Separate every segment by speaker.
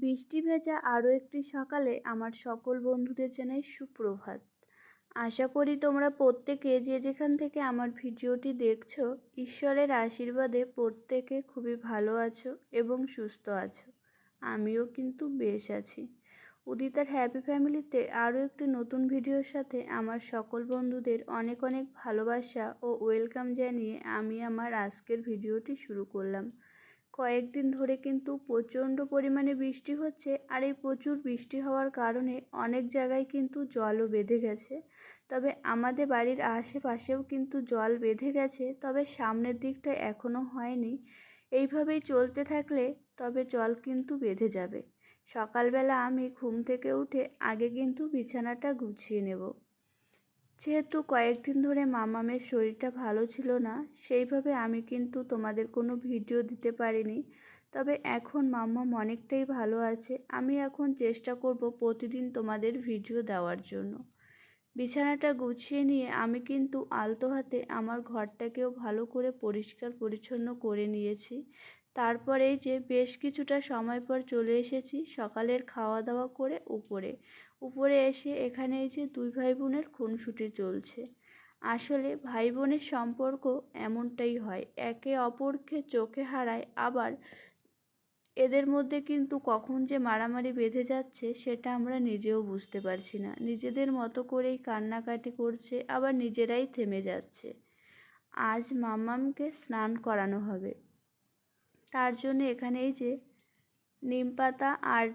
Speaker 1: বৃষ্টি ভেজা আরও একটি সকালে আমার সকল বন্ধুদের জানাই সুপ্রভাত। আশা করি তোমরা প্রত্যেকে যে যেখান থেকে আমার ভিডিওটি দেখছ, ঈশ্বরের আশীর্বাদে প্রত্যেকে খুবই ভালো আছো এবং সুস্থ আছো। আমিও কিন্তু বেশ আছি। উদিতার হ্যাপি ফ্যামিলিতে আরও একটি নতুন ভিডিওর সাথে আমার সকল বন্ধুদের অনেক অনেক ভালোবাসা ও ওয়েলকাম জানিয়ে আমি আমার আজকের ভিডিওটি শুরু করলাম। কয়েকদিন ধরে কিন্তু প্রচণ্ড পরিমাণে বৃষ্টি হচ্ছে আর এই প্রচুর বৃষ্টি হওয়ার কারণে অনেক জায়গায় কিন্তু জলও বেঁধে গেছে। তবে আমাদের বাড়ির আশেপাশেও কিন্তু জল বেঁধে গেছে, তবে সামনের দিকটা এখনও হয়নি। এইভাবেই চলতে থাকলে তবে জল কিন্তু বেঁধে যাবে। সকালবেলা আমি ঘুম থেকে উঠে আগে কিন্তু বিছানাটা গুছিয়ে নেব। যেহেতু কয়েকদিন ধরে মামামের শরীরটা ভালো ছিল না, সেইভাবে আমি কিন্তু তোমাদের কোনো ভিডিও দিতে পারিনি। তবে এখন মাম্মাম অনেকটাই ভালো আছে, আমি এখন চেষ্টা করব প্রতিদিন তোমাদের ভিডিও দেওয়ার জন্য। বিছানাটা গুছিয়ে নিয়ে আমি কিন্তু আলতো হাতে আমার ঘরটাকেও ভালো করে পরিষ্কার পরিচ্ছন্ন করে নিয়েছি। তারপরেই যে বেশ কিছুটা সময় পর চলে এসেছি সকালের খাওয়া দাওয়া করে উপরে। উপরে এসে এখানে এই যে দুই ভাই বোনের খুনসুটি চলছে। আসলে ভাই বোনের সম্পর্ক এমনটাই হয়, একে অপরকে চোখে হারায়, আবার এদের মধ্যে কিন্তু কখন যে মারামারি বেঁধে যাচ্ছে সেটা আমরা নিজেও বুঝতে পারছি না। নিজেদের মতো করেই কান্নাকাটি করছে, আবার নিজেরাই থেমে যাচ্ছে। আজ মামামকে স্নান করানো হবে। তার জন্য এখানে এই যে নিম পাতা আর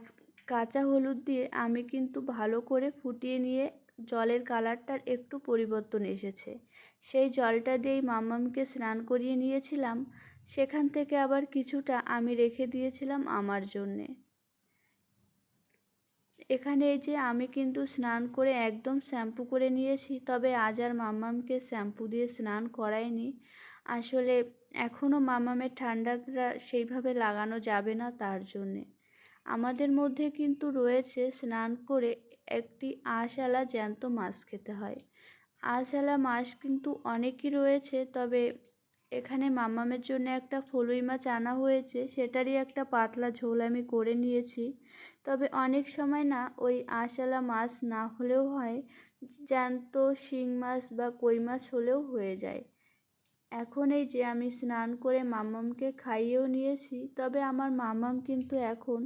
Speaker 1: কাঁচা হলুদ দিয়ে আমি কিন্তু ভালো করে ফুটিয়ে নিয়ে জলের কালারটার একটু পরিবর্তন এসেছে। সেই জলটা দিয়েই মাম্মামকে স্নান করিয়ে নিয়েছিলাম। সেখান থেকে আবার কিছুটা আমি রেখে দিয়েছিলাম আমার জন্যে। এখানে এই যে আমি কিন্তু স্নান করে একদম শ্যাম্পু করে নিয়েছি, তবে আজ আর মাম্মামকে শ্যাম্পু দিয়ে স্নান করাইনি। আসলে এখনও মামামের ঠান্ডাটা সেইভাবে লাগানো যাবে না তার জন্যে। আমাদের মধ্যে কিন্তু রয়েছে স্নান করে একটি আঁশালা জ্যান্ত মাছ খেতে হয়। আঁশালা মাছ কিন্তু অনেকই রয়েছে, তবে এখানে মামামের জন্য একটা ফলুই মাছ আনা হয়েছে, সেটারই একটা পাতলা ঝোল আমি করে নিয়েছি। তবে অনেক সময় না ওই আঁশালা মাছ না হলেও হয়, জ্যান্ত শিং মাছ বা কই মাছ হলেও হয়ে যায়। এখন এই যে আমি স্নান করে মামামকে খাইয়েও নিয়েছি, তবে আমার মামাম কিন্তু এখন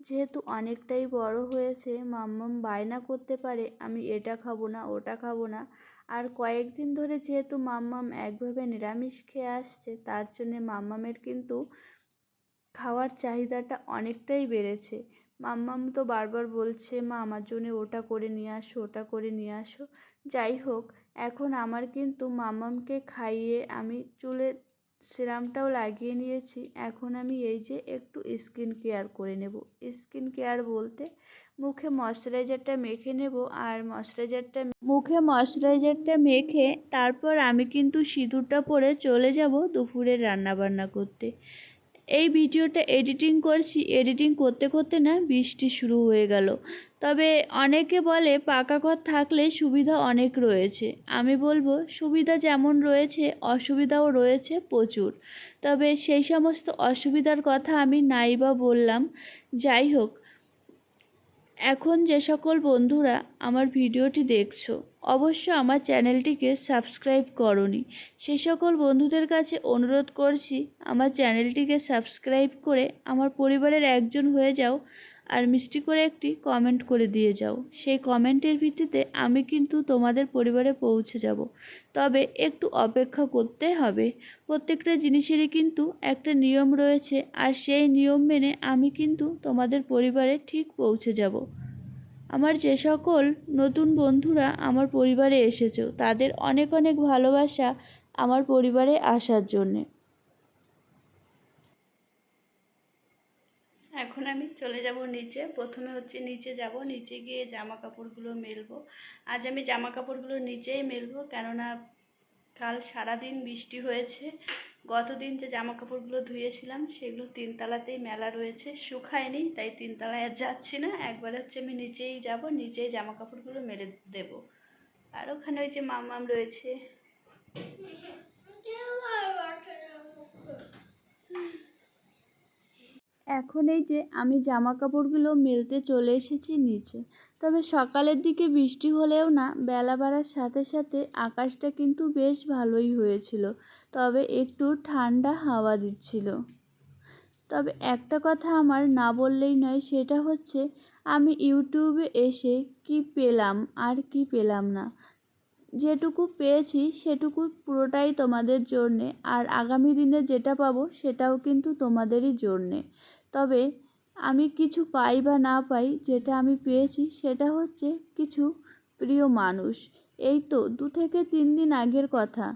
Speaker 1: যেহেতু অনেকটাই বড় হয়েছে মাম্মাম বায়না করতে পারে, আমি এটা খাব না, ওটা খাব না। আর কয়েকদিন ধরে যেহেতু মাম্মাম একভাবে নিরামিষ খেয়ে আসছে, তার জন্যে মাম্মামের কিন্তু খাওয়ার চাহিদাটা অনেকটাই বেড়েছে। মাম্মাম তো বারবার বলছে, মা, আমার জন্য ওটা করে নিয়ে আসো, ওটা করে নিয়ে আসো। যাই হোক এখন আমার কিন্তু মামামকে খাইয়ে আমি চুলে সিরামটাও লাগিয়ে নিয়েছি। এখন আমি এই যে একটু স্কিন কেয়ার করে নেব। স্কিন কেয়ার বলতে মুখে ময়শ্চারাইজারটা মেখে নেব আর ময়শ্চারাইজারটা মুখে ময়শ্চারাইজারটা মেখে তারপর আমি কিন্তু সিঁদুরটা পরে চলে যাব দুপুরের রান্নাবান্না করতে। এই ভিডিওটা এডিটিং করছি এডিটিং করতে করতে না বৃষ্টি শুরু হয়ে গেল। তবে অনেকে বলে পাকা ঘর থাকলে সুবিধা অনেক রয়েছে। আমি বলব সুবিধা যেমন রয়েছে, অসুবিধাও রয়েছে প্রচুর। তবে সেই সমস্ত অসুবিধার কথা আমি নাই বা বললাম। যাই হোক এখন যে সকল বন্ধুরা আমার ভিডিওটি দেখছ অবশ্য আমার চ্যানেলটিকে সাবস্ক্রাইব করনি। সে সকল বন্ধুদের কাছে অনুরোধ করছি, আমার চ্যানেলটিকে সাবস্ক্রাইব করে আমার পরিবারের একজন হয়ে যাও। আর মিষ্টি করে একটি কমেন্ট করে দিয়ে যাও। সেই কমেন্টের ভিত্তিতে আমি কিন্তু তোমাদের পরিবারে পৌঁছে যাব। তবে একটু অপেক্ষা করতে হবে। প্রত্যেকটা জিনিসেরই কিন্তু একটা নিয়ম রয়েছে আর সেই নিয়ম মেনে আমি কিন্তু তোমাদের পরিবারে ঠিক পৌঁছে যাব। আমার যে সকল নতুন বন্ধুরা আমার পরিবারে এসেছ, তাদের অনেক অনেক ভালোবাসা আমার পরিবারে আসার জন্যে। এখন আমি চলে যাব নিচে। প্রথমে হচ্ছে নিচে যাব, নিচে গিয়ে জামা কাপড়গুলো মেলবো। আজ আমি জামা কাপড়গুলো নিচেই মেলবো, কেননা কাল সারাদিন বৃষ্টি হয়েছে। গতদিন যে জামা কাপড়গুলো ধুয়েছিলাম, সেগুলো তিনতলাতেই মেলা রয়েছে। শুকায়নি, তাই তিনতলায় আর যাচ্ছি না। একবার হচ্ছে আমি নিচেই যাব, নিচেই জামা কাপড়গুলো মেলে দেব। আর ওখানে ওই যে মামাম রয়েছে। এখন এই যে আমি জামা কাপড়গুলো মেলতে চলে এসেছি নিচে। তবে সকালের দিকে বৃষ্টি হলেও না, বেলা বাড়ার সাথে সাথে আকাশটা কিন্তু বেশ ভালোই হয়েছিল। তবে একটু ঠান্ডা হাওয়া দিচ্ছিল। তবে একটা কথা আমার না বললেই নয়, সেটা হচ্ছে আমি ইউটিউবে এসে কি পেলাম আর কি পেলাম না। যেটুকু পেয়েছি সেটুকু পুরোটাই তোমাদের জন্যে, আর আগামী দিনে যেটা পাবো সেটাও কিন্তু তোমাদেরই জন্যে। তবে আমি কিছু পাই বা না পাই যেটা আমি পেয়েছি সেটা হচ্ছে কিছু প্রিয় মানুষ। এই তো দু থেকে তিন দিন আগের কথা।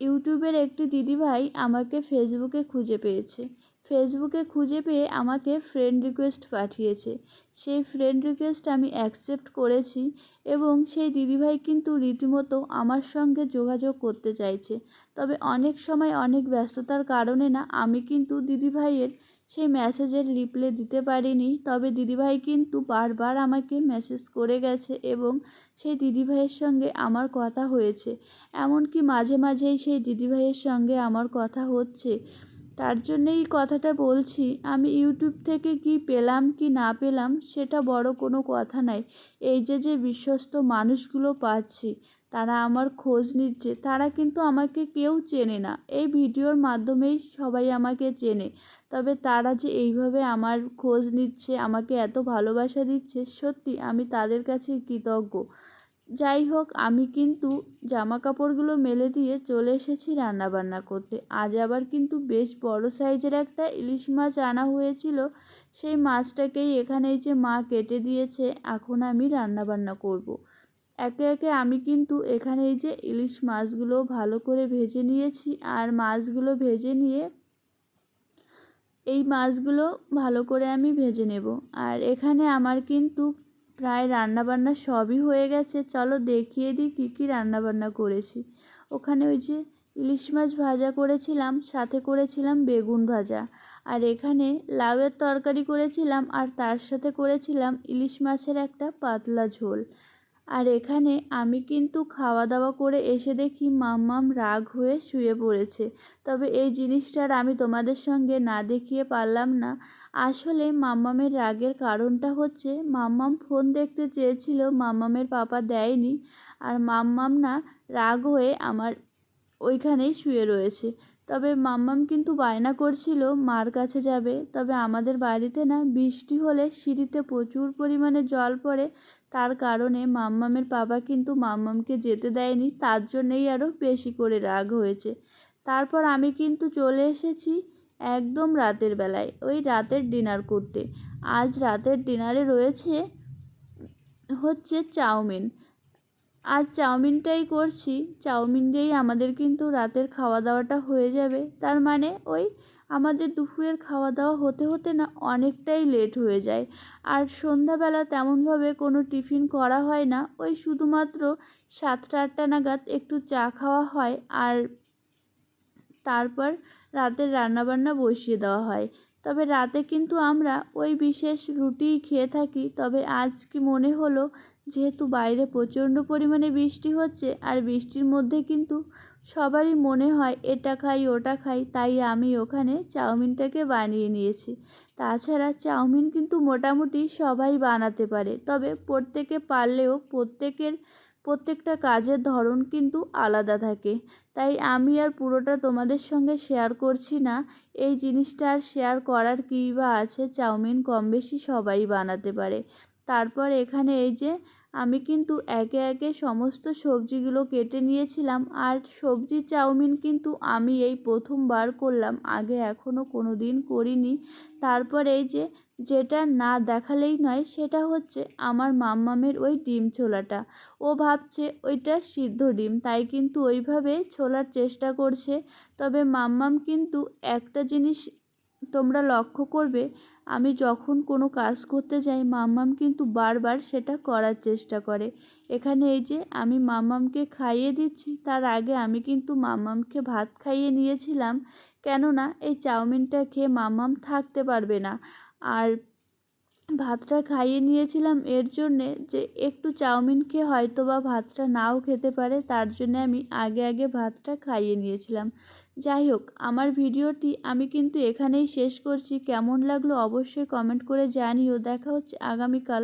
Speaker 1: ইউটিউবের একটি দিদিভাই আমাকে ফেসবুকে খুঁজে পেয়েছে। ফেসবুকে খুঁজে পেয়ে আমাকে ফ্রেন্ড রিকোয়েস্ট পাঠিয়েছে। সেই ফ্রেন্ড রিকোয়েস্ট আমি অ্যাকসেপ্ট করেছি এবং সেই দিদিভাই কিন্তু রীতিমতো আমার সঙ্গে যোগাযোগ করতে চাইছে। তবে অনেক সময় অনেক ব্যস্ততার কারণে না আমি কিন্তু দিদিভাইয়ের সেই মেসেজের রিপ্লে দিতে পারিনি। তবে দিদিভাই কিন্তু বারবার আমাকে মেসেজ করে গেছে এবং সেই দিদিভাইয়ের সঙ্গে আমার কথা হয়েছে। এমনকি মাঝে মাঝেই সেই দিদিভাইয়ের সঙ্গে আমার কথা হচ্ছে। তার জন্যেই কথাটা বলছি, আমি ইউটিউব থেকে কি পেলাম কি না পেলাম সেটা বড় কোনো কথা নাই এই যে যে বিশ্বস্ত মানুষগুলো পাচ্ছি, তারা আমার খোঁজ নিচ্ছে, তারা কিন্তু আমাকে কেউ চেনে না। এই ভিডিওর মাধ্যমেই সবাই আমাকে চেনে। তবে তারা যে এইভাবে আমার খোঁজ নিচ্ছে, আমাকে এত ভালোবাসা দিচ্ছে, সত্যি আমি তাদের কাছে কৃতজ্ঞ। যাই হোক, আমি কিন্তু জামা কাপড়গুলো মেলে দিয়ে চলে এসেছি রান্নাবান্না করতে। আজ আবার কিন্তু বেশ বড় সাইজের একটা ইলিশ মাছ আনা হয়েছিল। সেই মাছটাকেই এখানেই যে মা কেটে দিয়েছে, এখন আমি রান্নাবান্না করব। একে একে আমি কিন্তু এখানে এই যে ইলিশ মাছগুলো ভালো করে ভেজে নিয়েছি আর মাছগুলো ভেজে নিয়ে এই মাছগুলো ভালো করে আমি ভেজে নেব। আর এখানে আমার কিন্তু প্রায় রান্নাবান্না সবই হয়ে গেছে। চলো দেখিয়ে দিই কী কী রান্নাবান্না করেছি। ওখানে ওই যে ইলিশ মাছ ভাজা করেছিলাম, সাথে করেছিলাম বেগুন ভাজা। আর এখানে লাউয়ের তরকারি করেছিলাম, আর তার সাথে করেছিলাম ইলিশ মাছের একটা পাতলা ঝোল। আর এখানে আমি কিন্তু খাওয়া দাওয়া করে এসে দেখি মাম্মাম রাগ হয়ে শুয়ে পড়েছে। তবে এই জিনিসটার আমি তোমাদের সঙ্গে না দেখিয়ে পারলাম না। আসলে মাম্মামের রাগের কারণটা হচ্ছে মাম্মাম ফোন দেখতে চেয়েছিল, মাম্মামের পাপা দেয়নি। আর মাম্মাম না রাগ হয়ে আমার ওইখানেই শুয়ে রয়েছে। তবে মাম্মাম কিন্তু বায়না করছিল, মার কাছে যাবে। তবে আমাদের বাড়িতে না বৃষ্টি হলে সিঁড়িতে প্রচুর পরিমাণে জল পড়ে। তার কারণে মাম্মামের বাবা কিন্তু মাম্মামকে যেতে দেয়নি, তার জন্যেই আরও বেশি করে রাগ হয়েছে। তারপর আমি কিন্তু চলে এসেছি একদম রাতের বেলায়, ওই রাতের ডিনার করতে। আজ রাতের ডিনারে রয়েছে হচ্ছে চাউমিন। আর চাউমিনটাই করছি, চাউমিন দিয়েই আমাদের কিন্তু রাতের খাওয়া দাওয়াটা হয়ে যাবে। তার মানে ওই আমাদের দুপুরের খাওয়া দাওয়া হতে হতে না অনেকটাই লেট হয়ে যায়। আর সন্ধ্যাবেলা তেমনভাবে কোনো টিফিন করা হয় না। ওই শুধুমাত্র সাতটা, আটটা নাগাদ একটু চা খাওয়া হয় আর তারপর রাতের রান্নাবান্না বসিয়ে দেওয়া হয়। তবে রাতে কিন্তু আমরা ওই বিশেষ রুটিই খেয়ে থাকি। তবে আজ কি মনে হলো, যেহেতু বাইরে প্রচণ্ড পরিমাণে বৃষ্টি হচ্ছে আর বৃষ্টির মধ্যে কিন্তু সবারই মনে হয়, এটা খাই, ওটা খাই। তাই আমি ওখানে চাউমিনটাকে বানিয়ে নিয়েছি। তাছাড়া চাউমিন কিন্তু মোটামুটি সবাই বানাতে পারে, তবে প্রত্যেকে পারলেও প্রত্যেকের, প্রত্যেকটা কাজের ধরন কিন্তু আলাদা থাকে। তাই আমি আর পুরোটা তোমাদের সঙ্গে শেয়ার করছি না। এই জিনিসটা আর শেয়ার করার কী বা আছে? চাউমিন কম বেশি সবাই বানাতে পারে। তারপর এখানে এই যে আমি কিন্তু একে একে সমস্ত সবজিগুলো কেটে নিয়েছিলাম আর সবজি চাউমিন কিন্তু আমি এই প্রথমবার করলাম, আগে এখনও কোনো দিন করিনি। তারপর এই যে যেটা না দেখালেই নয়, সেটা হচ্ছে আমার মাম্মামের ওই ডিম ছোলাটা। ও ভাবছে ওইটা সিদ্ধ ডিম, তাই কিন্তু ওইভাবে ছোলার চেষ্টা করছে। তবে মাম্মাম কিন্তু একটা জিনিস তোমরা লক্ষ্য করবে, আমি যখন কোনো কাজ করতে যাই, মাম্মাম কিন্তু বারবার সেটা করার চেষ্টা করে। এখানে এই যে, আমি মাম্মামকে খাইয়ে দিচ্ছি, তার আগে আমি কিন্তু মাম্মামকে ভাত খাইয়ে নিয়েছিলাম। কেননা, এই চাউমিনটা খেয়ে মাম্মাম থাকতে পারবে না। আর ভাতটা খাইয়ে নিয়েছিলাম এর জন্যে যে একটু চাউমিন খেয়ে হয়তো বা ভাতটা নাও খেতে পারে, তার জন্যে আমি আগে আগে ভাতটা খাইয়ে নিয়েছিলাম। যাই হোক, আমার ভিডিওটি আমি কিন্তু এখানেই শেষ করছি। কেমন লাগল অবশ্যই কমেন্ট করে জানিও। দেখা হচ্ছে আগামীকাল।